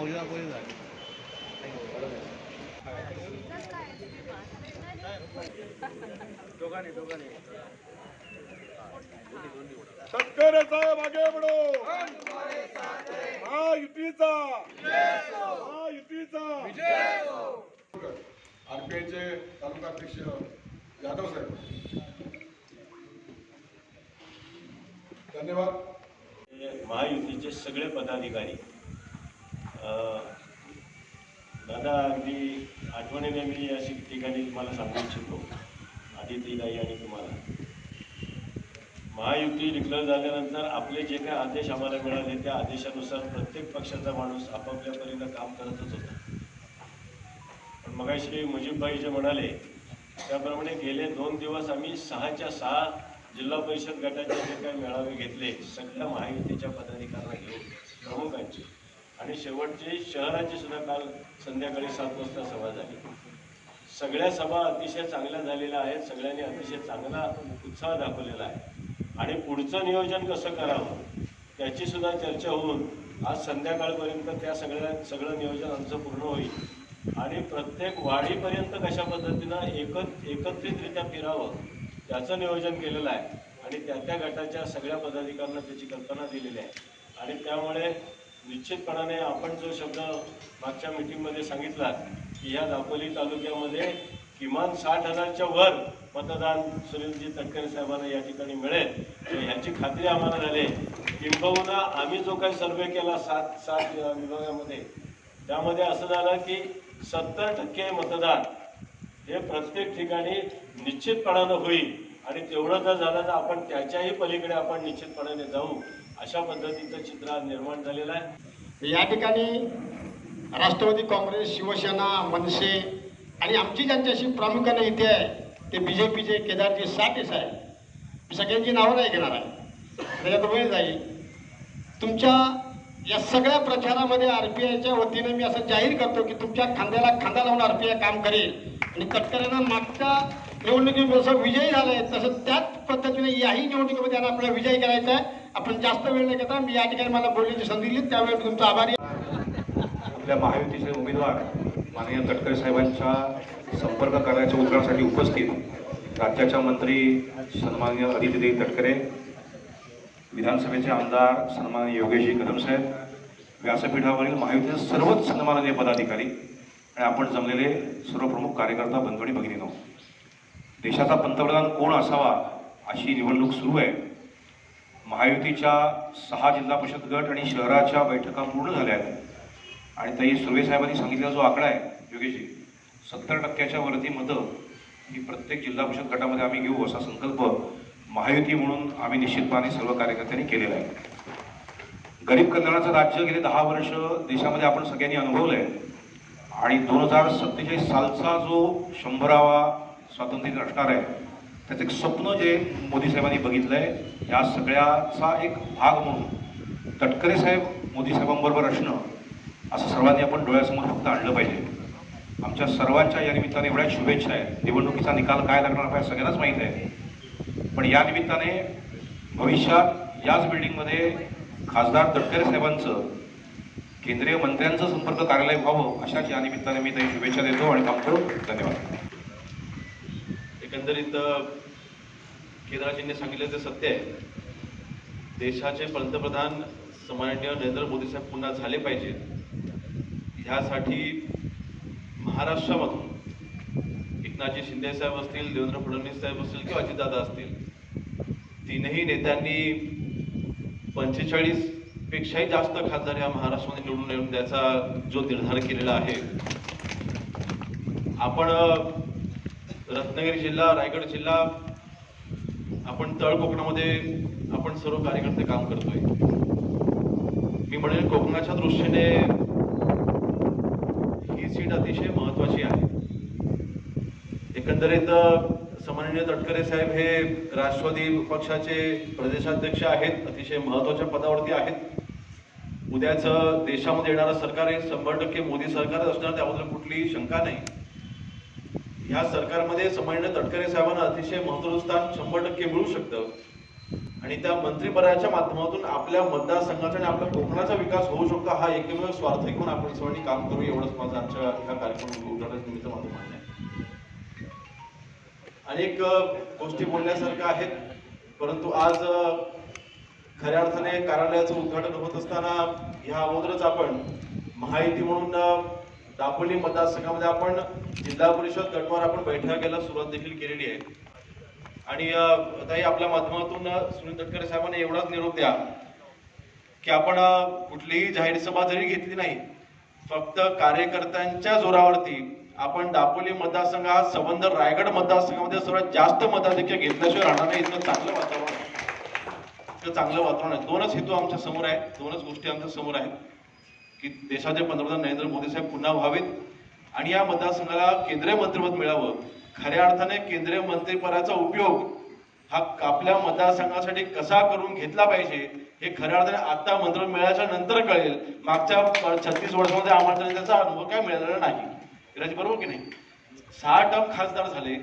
मोदीला कोणी जाय तटकरे साहेब आगे बढो। महायुतीचा महायुतीचा आरपीआयचे तालुका अध्यक्ष यादव साहेब. धन्यवाद. महायुतीचे सगळे पदाधिकारी दादा अगदी आठवणीने मी अशी ठिकाणी तुम्हाला सांगू इच्छितो. आदितीताई आणि तुम्हाला. महायुती डिक्लेअर झाल्यानंतर आपले जे काही आदेश आम्हाला मिळाले त्या आदेशानुसार प्रत्येक पक्षाचा माणूस आपापल्या परीनं काम करतच होता. पण मगाशी मुजीबभाई जे म्हणाले त्याप्रमाणे गेले दोन दिवस आम्ही सहाच्या सहा जिल्हा परिषद गटाचे जे काही मेळावे घेतले सगळ्या महायुतीच्या पदाधिकाऱ्यांना. आणि शेवटची शहराची सुद्धा काल संध्याकाळी सात वाजता सभा झाली. सगळ्या सभा अतिशय चांगल्या झालेल्या आहेत. सगळ्यांनी अतिशय चांगला उत्साह दाखवलेला आहे. आणि पुढचं नियोजन कसं करावं त्याची सुद्धा चर्चा होऊन आज संध्याकाळपर्यंत त्या सगळ्या सगळं नियोजन आमचं पूर्ण होईल. आणि प्रत्येक वाढीपर्यंत कशा पद्धतीनं एकत एकत्रितरित्या फिरावं त्याचं नियोजन केलेलं आहे. आणि त्या त्या गटाच्या सगळ्या पदाधिकाऱ्यांना त्याची कल्पना दिलेली आहे. आणि त्यामुळे निश्चितपणाने आपण जो शब्द मागच्या मीटिंगमध्ये सांगितला की या दापोली तालुक्यामध्ये किमान साठ हजारच्या वर मतदान सुनीलजी तटकरे साहेबांना या ठिकाणी मिळेल. ह्याची खात्री आम्हाला झाली. आहे. किंबहुना आम्ही जो काही सर्वे केला सात सात विभागामध्ये त्यामध्ये असं झालं की सत्तर टक्के मतदान हे प्रत्येक ठिकाणी निश्चितपणानं होईल. आणि तेवढं जर झालं तर आपण त्याच्याही पलीकडे आपण निश्चितपणाने जाऊ. अशा पद्धतीचं चित्र निर्माण झालेलं आहे. या ठिकाणी राष्ट्रवादी काँग्रेस शिवसेना मनसे आणि आमची ज्यांच्याशी प्रामुख्याने इथे आहे ते बी जे पीचे केदारजी साठे साहेब. सगळ्यांची नावं नाही घेणार आहे. त्याच्यात वेळ जाईल. तुमच्या या सगळ्या प्रचारामध्ये आर पी आयच्या वतीने मी असं जाहीर करतो की तुमच्या खांद्याला खांदा लावून आर पी आय काम करेल. आणि तटकऱ्यांना मागच्या निवडणुकीत जसं विजयी आहे तसं त्याच पद्धतीने याही निवडणुकीमध्ये आपल्याला विजयी करायचा आहे. आपण जास्त वेळ न घेता. मी या ठिकाणी मला बोलण्याची संधी दिली. त्यावेळी मी तुमचा आभारी आपल्या महायुतीचे उमेदवार माननीय तटकरे साहेबांच्या संपर्क करण्याच्या उद्घाटनासाठी उपस्थित राज्याच्या मंत्री सन्माननीय अदितीदेवी तटकरे विधानसभेचे आमदार सन्माननीय योगेशजी कदम साहेब व्यासपीठावरील महायुतीचे सर्वच सन्माननीय पदाधिकारी आणि आपण जमलेले सर्व प्रमुख कार्यकर्ता बंधवणी भगिनीनो देशाचा पंतप्रधान कोण असावा अशी निवडणूक सुरू आहे. महायुतीच्या सहा जिल्हा परिषद गट आणि शहराच्या बैठका पूर्ण झाल्या आहेत. आणि तरी सुर्वेसाहेबांनी सांगितलेला जो आकडा आहे योगेशजी सत्तर टक्क्याच्या वरती मतं ही प्रत्येक जिल्हा परिषद गटामध्ये आम्ही घेऊ असा संकल्प महायुती म्हणून आम्ही निश्चितपणे सर्व कार्यकर्त्यांनी केलेला आहे. गरीब कल्याणाचं राज्य गेले दहा वर्ष देशामध्ये आपण सगळ्यांनी अनुभवलं आहे आणि दोन हजार सत्तेचाळीस सालचा जो शंभरावा स्वातंत्र्य असणार आहे त्याचं एक स्वप्न जे मोदी साहेबांनी बघितलं आहे या सगळ्याचा एक भाग म्हणून तटकरे साहेब मोदी साहेबांबरोबर असणं असं सर्वांनी आपण डोळ्यासमोर फक्त आणलं पाहिजे. आमच्या सर्वांच्या या निमित्ताने एवढ्या शुभेच्छा आहेत. निवडणुकीचा निकाल काय लागणार आपल्याला सगळ्यांनाच माहीत आहे. पण या निमित्ताने भविष्यात याच बिल्डिंगमध्ये खासदार तटकरे साहेबांचं केंद्रीय मंत्र्यांचं संपर्क कार्यालय व्हावं अशाच या निमित्ताने मी त्यांनी शुभेच्छा देतो आणि थांबतो धन्यवाद. एकंदरीत केदारजींनी सांगितलं ते सत्य आहे देशाचे पंतप्रधान समाननीय नरेंद्र मोदी साहेब पुन्हा झाले पाहिजेत. ह्यासाठी महाराष्ट्रामधून एकनाथजी शिंदे साहेब असतील देवेंद्र फडणवीस साहेब असतील किंवा अजितदादा असतील तीनही नेत्यांनी पंचेचाळीस पेक्षाही जास्त खासदार या महाराष्ट्रामध्ये निवडून येऊन द्यायचा जो निर्धार केलेला आहे. आपण रत्नागिरी जिल्हा रायगड जिल्हा आपण तळ कोकणामध्ये आपण सर्व कार्यकर्ते काम करतोय. मी म्हणेल कोकणाच्या दृष्टीने ही सीट अतिशय महत्वाची आहे. एकंदरीत अ, तटकरे साहेब हे राष्ट्रवादी पक्षाचे प्रदेशाध्यक्ष आहेत अतिशय महत्त्वाच्या पदावरती आहेत. उद्याच देशामध्ये येणारं सरकार हे शंभर टक्के मोदी सरकारच असणार त्याबद्दल कुठलीही शंका नाही. या सरकारमध्ये सन्माननीय तटकरे साहेबांना अतिशय महत्वाचं स्थान शंभर टक्के मिळू शकतं. आणि त्या मंत्रिपदाच्या माध्यमातून आपल्या मतदारसंघाचा आणि आपल्या कोकणाचा विकास होऊ शकतो हा एकमेव स्वार्थ घेऊन आपण सर्वांनी काम करू. एवढंच माझं आमच्या ह्या कार्यक्रम उद्घाटनानिमित्त माझं मान्य आहे. अनेक गोष्टी बोलण्यासारख्या आहेत परंतु आज खऱ्या अर्थाने कार्यालयाचं उद्घाटन होत असताना ह्या अगोदरच आपण महायुती म्हणून दापोली मतदारसंघामध्ये आपण जिल्हा परिषद गटवर आपण बैठकीला सुरुवात देखील केलेली आहे. आणि अ, ताई आपल्या माध्यमातून सुनील तटकरे साहेबांना एवढाच निरोप द्या की आपण कुठलीही जाहीर सभा जरी घेतली नाही फक्त कार्यकर्त्यांच्या जोरावरती आपण दापोली मतदारसंघ हा संबंध रायगड मतदारसंघामध्ये सर्वात जास्त मताधिक्य घेतल्याशिवाय राहणार नाही. इतकं चांगलं वातावरण आहे. इतकं चांगलं वातावरण आहे. दोनच हेतू आमच्यासमोर आहे. दोनच गोष्टी आमच्यासमोर आहेत. की देशाचे पंतप्रधान नरेंद्र मोदी साहेब पुन्हा व्हावेत. आणि या मतदारसंघाला केंद्रीय मंत्रिपद मिळावं. खऱ्या अर्थाने केंद्रीय मंत्रिपदाचा उपयोग हा आपल्या मतदारसंघासाठी कसा करून घेतला पाहिजे हे खऱ्या अर्थाने आता मंत्र मिळाल्याच्या नंतर कळेल. मागच्या छत्तीस वर्षामध्ये आम्हाला त्याचा अनुभव काय मिळालेला नाही. बरोबर की नाही? सहा टर्म खासदार झाले.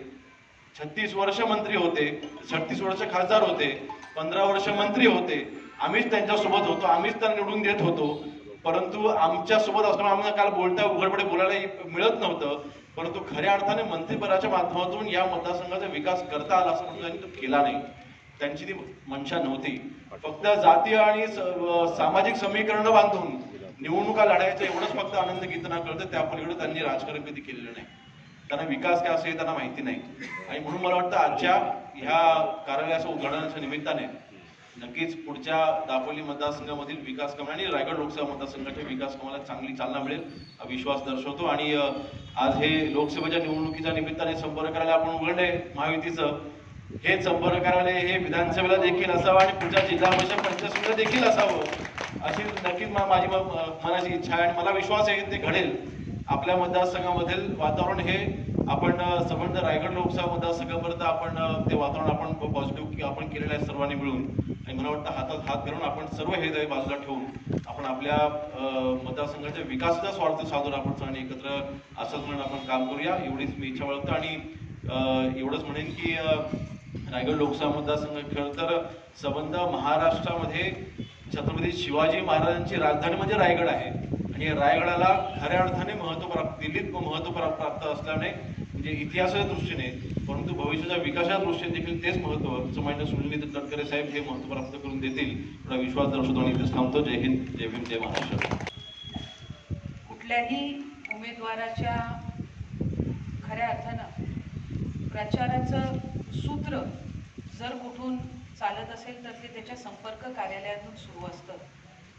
छत्तीस वर्ष मंत्री होते. छत्तीस वर्ष खासदार होते. पंधरा वर्ष मंत्री होते. आम्हीच त्यांच्यासोबत होतो. आम्हीच त्यांना निवडून देत होतो. परंतु आमच्यासोबत असल्यामुळे आम्हाला काल बोलता उघडपणे बोलायला मिळत नव्हतं. परंतु खऱ्या अर्थाने मंत्रिपदाच्या माध्यमातून या मतदारसंघाचा विकास करता आला असं म्हणून त्यांनी तो केला नाही. त्यांची ती मंशा नव्हती. फक्त जातीय आणि स- सामाजिक समीकरण बांधून निवडणुका लढायचं एवढंच फक्त आनंद गीतना कळतं त्या पलीकडे त्यांनी राजकारण कधी केलेलं नाही. त्यांना विकास काय असेल त्यांना माहिती नाही. आणि म्हणून मला वाटतं आजच्या ह्या कार्यालयाच्या उद्घाटनाच्या निमित्ताने नक्कीच पुढच्या दापोली मतदारसंघामधील विकास कामे आणि रायगड लोकसभा मतदारसंघाच्या विकास कामाला चांगली चालना मिळेल विश्वास दर्शवतो. आणि आज हे लोकसभेच्या निवडणुकीच्या निमित्ताने संपर्क करायला आपण उघडले महायुतीचं. हे संपर्क कार्यालय हे विधानसभेला देखील असावं आणि पुढच्या जिल्हा परिषद पंचायत देखील असावं अशी नक्कीच माझी मनाची इच्छा आहे आणि मला विश्वास आहे की ते घडेल. आपल्या मतदारसंघामधील वातावरण हे आपण संबंध रायगड लोकसभा मतदारसंघापर्यंत आपण ते वातावरण आपण पॉझिटिव्ह आपण केलेलं आहे सर्वांनी मिळून. आणि मला वाटतं हातात हात घालून आपण सर्व हे दय बाजूला ठेवून आपण आपल्या मतदारसंघाच्या विकासाचा स्वार्थ साधून आपण सगळ्यांनी एकत्र असंच म्हणून आपण काम करूया. एवढीच मी इच्छा बाळगतो आणि एवढंच म्हणेन की रायगड लोकसभा मतदारसंघ खरं तर संबंध महाराष्ट्रामध्ये छत्रपती शिवाजी महाराजांची राजधानी म्हणजे रायगड आहे. आणि रायगडाला खऱ्या अर्थाने महत्त्व प्राप्त दिल्लीत महत्त्व प्राप्त प्राप्त असल्याने म्हणजे इतिहासाच्या दृष्टीने परंतु भविष्याच्या विकासाच्या दृष्टीने देखील तेच महत्त्व म्हणणं सुनील तटकरे साहेब हे महत्त्व प्राप्त करून देतील. एवढा विश्वास दर्शवतो आणि इथेच थांबतो. जय हिंद जय भीम जय महाराष्ट्र. कुठल्याही उमेदवाराच्या खऱ्या अर्थानं प्रचाराचं सूत्र जर कुठून चालत असेल तर ते त्याच्या संपर्क कार्यालयातून सुरू असतं.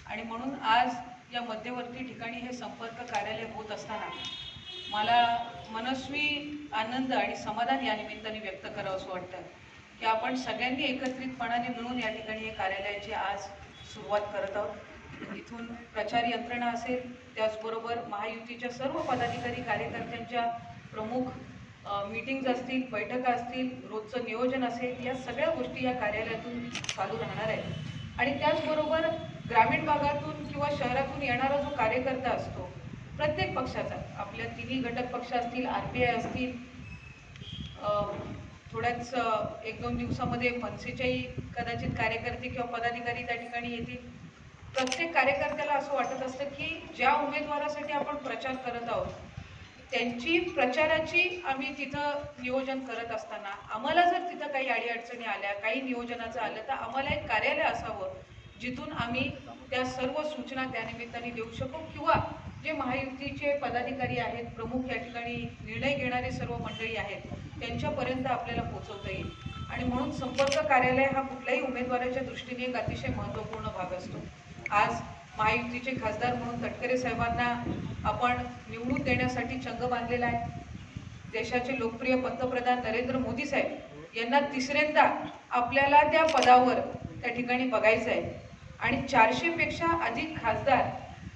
आणि म्हणून आज या मध्यवर्ती ठिकाणी हे संपर्क कार्यालय होत असताना मला मनस्वी आनंद आणि समाधान या निमित्ताने व्यक्त करावं असं वाटतं की आपण सगळ्यांनी एकत्रितपणाने मिळून या ठिकाणी हे कार्यालयाची आज सुरुवात करत आहोत. इथून प्रचार यंत्रणा असेल त्याचबरोबर महायुतीच्या सर्व पदाधिकारी कार्यकर्त्यांच्या प्रमुख मीटिंग्ज असतील बैठका असतील रोजचं नियोजन असेल या सगळ्या गोष्टी या कार्यालयातून चालू राहणार आहेत. आणि त्याचबरोबर ग्रामीण भागातून किंवा शहरातून येणारा जो कार्यकर्ता असतो प्रत्येक पक्षाचा आपल्या तिन्ही घटक पक्ष असतील आर पी आय असतील थोड्याच एक दोन दिवसामध्ये मनसेच्याही कदाचित कार्यकर्ते किंवा पदाधिकारी त्या ठिकाणी येतील. प्रत्येक कार्यकर्त्याला असं वाटत असतं की ज्या उमेदवारासाठी आपण प्रचार करत आहोत त्यांची प्रचाराची आम्ही तिथं नियोजन करत असताना आम्हाला जर तिथं काही अडीअडचणी आल्या काही नियोजनाचं आलं तर आम्हाला एक कार्यालय असावं जिथून आम्ही त्या सर्व सूचना त्यानिमित्ताने देऊ शकू किंवा जे महायुतीचे पदाधिकारी आहेत प्रमुख या ठिकाणी निर्णय घेणारे सर्व मंडळी आहेत त्यांच्यापर्यंत आपल्याला पोहोचवता येईल. आणि म्हणून संपर्क कार्यालय हा कुठल्याही उमेदवाराच्या दृष्टीने एक अतिशय महत्त्वपूर्ण भाग असतो. आज महायुतीचे खासदार म्हणून तटकरे साहेबांना आपण निवडून देण्यासाठी चंग बांधलेला आहे. देशाचे लोकप्रिय पंतप्रधान नरेंद्र मोदी साहेब यांना तिसऱ्यांदा आपल्याला त्या पदावर त्या ठिकाणी बघायचं आहे. आणि चारशेपेक्षा अधिक खासदार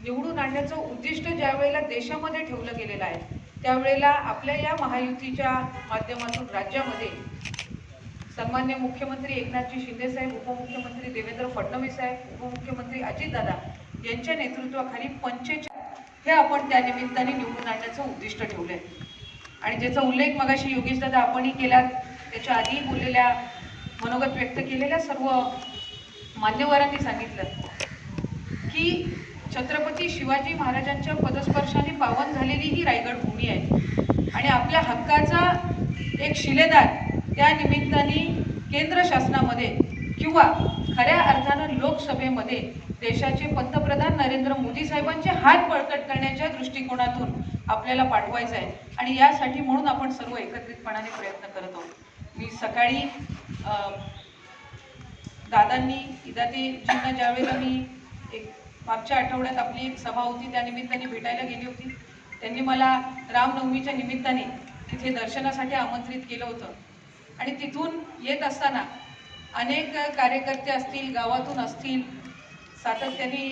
निवडून आणण्याचं उद्दिष्ट ज्या वेळेला देशामध्ये ठेवलं गेलेलं आहे त्यावेळेला आपल्या या महायुतीच्या माध्यमातून राज्यामध्ये सन्मान्य मुख्यमंत्री एकनाथजी शिंदे साहेब उपमुख्यमंत्री देवेंद्र फडणवीस साहेब उपमुख्यमंत्री अजितदादा यांच्या नेतृत्वाखाली पंचेचाळीस हे आपण त्या निमित्ताने निवडून आणण्याचं उद्दिष्ट ठेवलंय. आणि ज्याचा उल्लेख मगाशी योगेशदादा आपणही केला त्याच्या आधी बोललेल्या मनोगत व्यक्त केलेल्या सर्व मान्यवरांनी सांगितलं की छत्रपती शिवाजी महाराजांच्या पदस्पर्शाने पावन झालेली ही रायगड भूमी आहे. आणि आपल्या हक्काचा एक शिलेदार त्या निमित्ताने केंद्र शासनामध्ये किंवा खऱ्या अर्थानं लोकसभेमध्ये देशाचे पंतप्रधान नरेंद्र मोदी साहेबांचे हात बळकट करण्याच्या दृष्टिकोनातून आपल्याला पाठवायचं आहे. आणि यासाठी म्हणून आपण सर्व एकत्रितपणाने प्रयत्न करत आहोत. मी सकाळी दादांनी इदातेजींना ज्यावेळेला मी एक मागच्या आठवड्यात आपली एक सभा होती त्या निमित्ताने भेटायला गेली होती. त्यांनी मला रामनवमीच्या निमित्ताने तिथे दर्शनासाठी आमंत्रित केलं होतं. आणि तिथून येत असताना अनेक कार्यकर्ते असतील गावातून असतील सातत्याने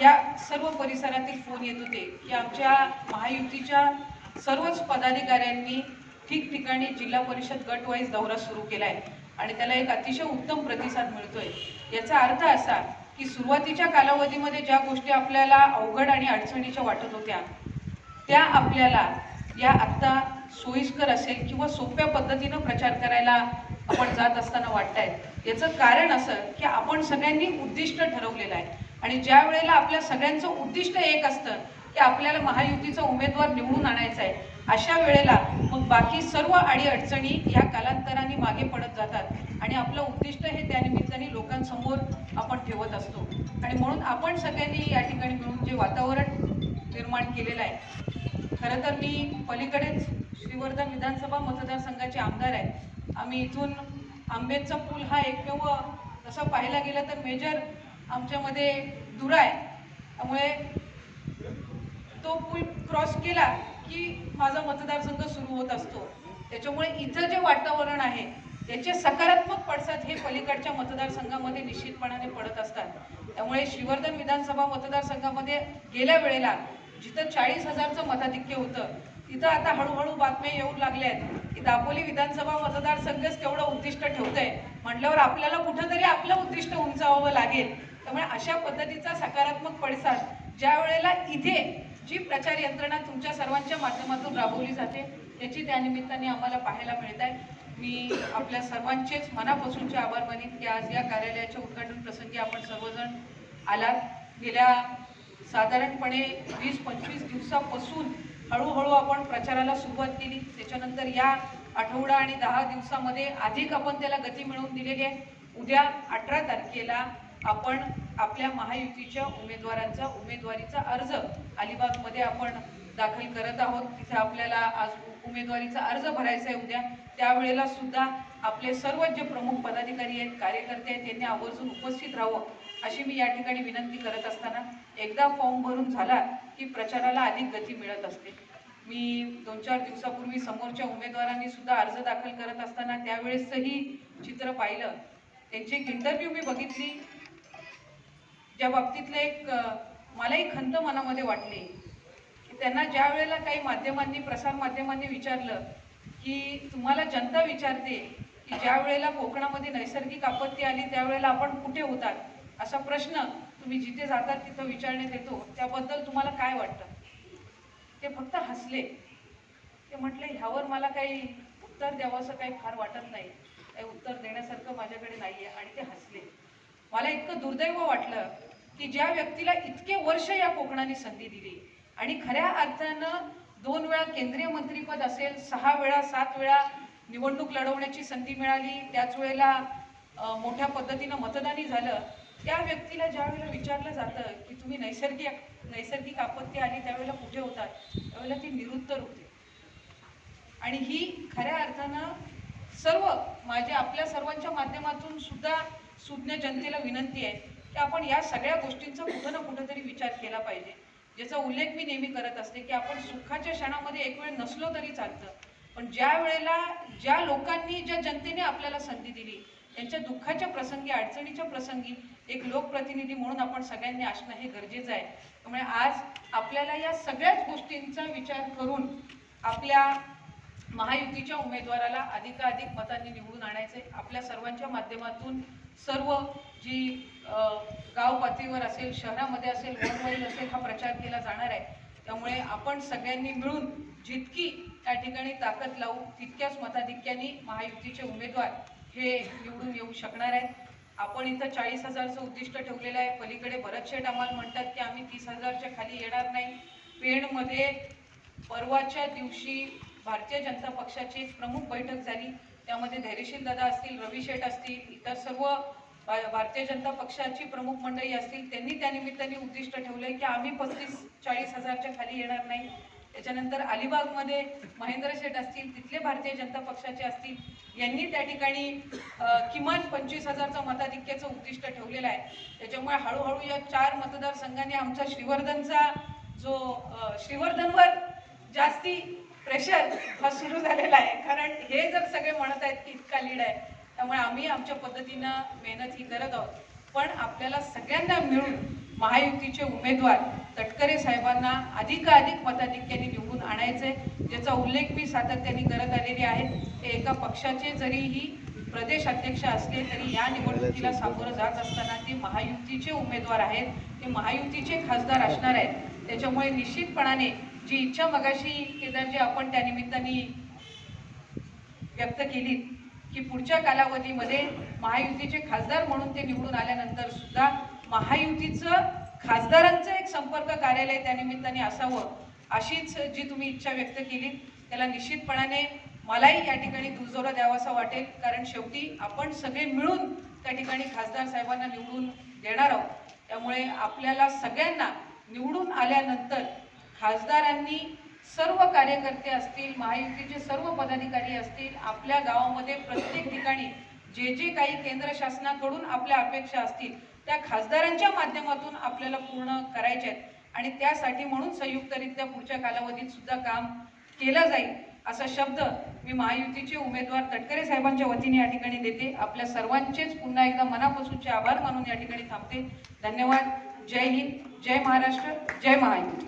या सर्व परिसरातील फोन येत होते की आमच्या महायुतीच्या सर्वच पदाधिकाऱ्यांनी ठिकठिकाणी जिल्हा परिषद गटवाईज दौरा सुरू केला आहे आणि त्याला एक अतिशय उत्तम प्रतिसाद मिळतोय. याचा अर्थ असा की सुरुवातीच्या कालावधीमध्ये ज्या गोष्टी आपल्याला अवघड आणि अडचणीच्या वाटत होत्या त्या आपल्याला या आत्ता सोयीस्कर असेल किंवा सोप्या पद्धतीनं प्रचार करायला आपण जात असताना वाटत आहेत याचं कारण असं की आपण सगळ्यांनी उद्दिष्ट ठरवलेलं आहे. आणि ज्या वेळेला आपल्या सगळ्यांचं उद्दिष्ट एक असतं की आपल्याला महायुतीचा उमेदवार निवडून आणायचा आहे अशा वेळेला मग बाकी सर्व अडीअडचणी ह्या कालांतराने मागे पडत जातात. आणि आपलं उद्दिष्ट हे त्यानिमित्ताने लोकांसमोर आपण ठेवत असतो. आणि म्हणून आपण सगळ्यांनी या ठिकाणी मिळून जे वातावरण निर्माण केलेलं आहे खरं तर मी पलीकडेच श्रीवर्धन विधानसभा मतदारसंघाचे आमदार आहे. आम्ही इथून आंबेचा पूल हा एकमेव तसं पाहायला गेलं तर मेजर आमच्यामध्ये दुरा आहे. त्यामुळे तो पूल क्रॉस केला की माझा मतदारसंघ सुरू होत असतो. त्याच्यामुळे इथं जे वातावरण आहे त्याचे सकारात्मक पडसाद हे पलीकडच्या मतदारसंघामध्ये निश्चितपणाने पडत असतात. त्यामुळे श्रीवर्धन विधानसभा मतदारसंघामध्ये गेल्या वेळेला जिथं चाळीस हजारचं मताधिक्य होतं तिथं आता हळूहळू बातम्या येऊ लागल्या आहेत की दापोली विधानसभा मतदारसंघच तेवढं उद्दिष्ट ठेवतंय. म्हटल्यावर आपल्याला कुठंतरी आपलं उद्दिष्ट उंचावावं लागेल. त्यामुळे अशा पद्धतीचा सकारात्मक पडसाद ज्या वेळेला इथे जी प्रचार यंत्रणा तुमच्या सर्वांच्या माध्यमातून राबवली जाते त्याची त्यानिमित्ताने आम्हाला पाहायला मिळत आहे. मी आपल्या सर्वांचेच मनापासूनचे आभार मानीन की आज या कार्यालयाच्या उद्घाटन प्रसंगी आपण सर्वजण आलात. गेल्या साधारणपणे वीस पंचवीस दिवसापासून हळूहळू आपण प्रचाराला सुरुवात केली. त्याच्यानंतर या आठवडा आणि दहा दिवसामध्ये अधिक आपण त्याला गती मिळवून दिलेली आहे. उद्या अठरा तारखेला आपण आपल्या महायुतीच्या उमेदवारांचा उमेदवारीचा अर्ज अलिबागमध्ये आपण दाखल करत आहोत. तिथे आपल्याला आज उमेदवारीचा अर्ज भरायचा आहे उद्या. त्यावेळेला सुद्धा आपले सर्व जे प्रमुख पदाधिकारी आहेत कार्यकर्ते आहेत त्यांनी आवर्जून उपस्थित राहावं अशी मी या ठिकाणी विनंती करत असताना एकदा फॉर्म भरून झाला की प्रचाराला अधिक गती मिळत असते. मी दोन चार दिवसापूर्वी समोरच्या उमेदवारांनी सुद्धा अर्ज दाखल करत असताना त्यावेळेसही चित्र पाहिलं. त्यांची इंटरव्ह्यू मी बघितली. ज्या बाबतीतलं एक मलाही खंत मनामध्ये वाटली की त्यांना ज्या वेळेला काही माध्यमांनी प्रसार माध्यमांनी विचारलं की तुम्हाला जनता विचारते की ज्या वेळेला कोकणामध्ये नैसर्गिक आपत्ती आली त्यावेळेला आपण कुठे होतात? असा प्रश्न तुम्ही जिथे जातात तिथं विचारण्यात येतो. त्याबद्दल तुम्हाला काय वाटतं? ते फक्त हसले. ते म्हटले ह्यावर मला काही उत्तर द्यावं असं काही फार वाटत नाही. काही उत्तर देण्यासारखं माझ्याकडे नाही आहे आणि ते हसले. मला इतकं दुर्दैव वाटलं की ज्या व्यक्तीला इतके वर्ष या कोकणाने संधी दिली. आणि खऱ्या अर्थानं दोन वेळा केंद्रीय मंत्रीपद असेल सहा वेळा सात वेळा निवडणूक लढवण्याची संधी मिळाली त्याच वेळेला मोठ्या पद्धतीनं मतदानी झालं. त्या व्यक्तीला ज्या वेळेला विचारलं जातं की तुम्ही नैसर्गिक नैसर्गिक आपत्ती आली त्यावेळेला कुठे होतात? त्यावेळेला ती निरुत्तर होते. आणि ही खऱ्या अर्थानं सर्व माझ्या आपल्या सर्वांच्या माध्यमातून सुद्धा सुज्ञ जनतेला विनंती आहे. की आपण या सगळ्या गोष्टींचा कुठं ना कुठंतरी विचार केला पाहिजे. ज्याचा उल्लेख मी नेहमी करत असते की आपण सुखाच्या क्षणामध्ये एक वेळ नसलो तरी चालतं. पण ज्या वेळेला ज्या लोकांनी ज्या जनतेने आपल्याला संधी दिली त्यांच्या दुःखाच्या प्रसंगी अडचणीच्या प्रसंगी एक लोकप्रतिनिधी म्हणून आपण सगळ्यांनी असणं हे गरजेचं आहे. त्यामुळे आज आपल्याला या सगळ्याच गोष्टींचा विचार करून आपल्या महायुतीच्या उमेदवाराला अधिकाधिक मतांनी निवडून आणायचे आपल्या सर्वांच्या माध्यमातून सर्व जी गाव पातळीवर असेल शहरामध्ये असेल वनवाईल असेल हा प्रचार केला जाणार आहे. त्यामुळे आपण सगळ्यांनी मिळून जितकी त्या ठिकाणी ताकद लावू तितक्याच मताधिक्याने महायुतीचे उमेदवार हे निवडून येऊ शकणार आहेत. आपण इथं चाळीस हजारचं उद्दिष्ट ठेवलेलं आहे. पलीकडे भरत शेठ आम्हाला म्हणतात की आम्ही तीस हजारच्या खाली येणार नाही. पेणमध्ये परवाच्या दिवशी भारतीय जनता पक्षाची एक प्रमुख बैठक झाली. त्यामध्ये धैर्यशील दादा असतील रवी शेठ असतील इतर सर्व भारतीय जनता पक्षाची प्रमुख मंडळी असतील त्यांनी त्या निमित्ताने उद्दिष्ट ठेवलंय की आम्ही पस्तीस चाळीस हजारच्या खाली येणार नाही. त्याच्यानंतर अलिबागमध्ये महेंद्र शेठ असतील तिथले भारतीय जनता पक्षाचे असतील यांनी त्या ठिकाणी किमान पंचवीस हजारचं मताधिक्याचं उद्दिष्ट ठेवलेलं आहे. त्याच्यामुळे हळूहळू या चार मतदारसंघांनी आमचा श्रीवर्धनचा जो श्रीवर्धनवर जास्ती प्रेशर हा सुरू झालेला आहे. कारण हे जर सगळे म्हणत आहेत की इतका लीड आहे त्यामुळे आम्ही आमच्या पद्धतीनं मेहनत ही करत आहोत. पण आपल्याला सगळ्यांना मिळून महायुतीचे उमेदवार तटकरे साहेबांना अधिकाधिक मताधिक्याने निवडून आणायचे ज्याचा उल्लेख मी सातत्याने करत आलेली आहे. ते एका पक्षाचे जरीही प्रदेश अध्यक्ष असले तरी या निवडणुकीला सामोरं जात असताना ते महायुतीचे उमेदवार आहेत. ते महायुतीचे खासदार असणार आहेत. त्याच्यामुळे निश्चितपणाने जी इच्छा मगाशी केदारजी आपण त्या निमित्ताने व्यक्त केली की पुढच्या कालावधीमध्ये महायुतीचे खासदार म्हणून ते निवडून आल्यानंतर सुद्धा महायुतीचं खासदारांचं एक संपर्क कार्यालय त्यानिमित्ताने असावं अशीच जी तुम्ही इच्छा व्यक्त केली त्याला निश्चितपणाने मलाही या ठिकाणी दुजोरा द्यावासा वाटेल कारण शेवटी आपण सगळे मिळून त्या ठिकाणी खासदार साहेबांना निवडून देणार आहोत. त्यामुळे आपल्याला सगळ्यांना निवडून आल्यानंतर खासदारांनी सर्व कार्यकर्ते असतील महायुतीचे सर्व पदाधिकारी असतील आपल्या गावामध्ये प्रत्येक ठिकाणी जे जे काही केंद्र शासनाकडून आपल्या अपेक्षा असतील त्या खासदारांच्या माध्यमातून आपल्याला पूर्ण करायच्या आहेत. आणि त्यासाठी म्हणून संयुक्तरित्या पुढच्या कालावधीत सुद्धा काम केलं जाईल असा शब्द मी महायुतीचे उमेदवार तटकरे साहेबांच्या वतीने या ठिकाणी देते. आपल्या सर्वांचेच पुन्हा एकदा मनापासूनचे आभार मानून या ठिकाणी थांबते. धन्यवाद. जय हिंद. जय महाराष्ट्र. जय महायुती.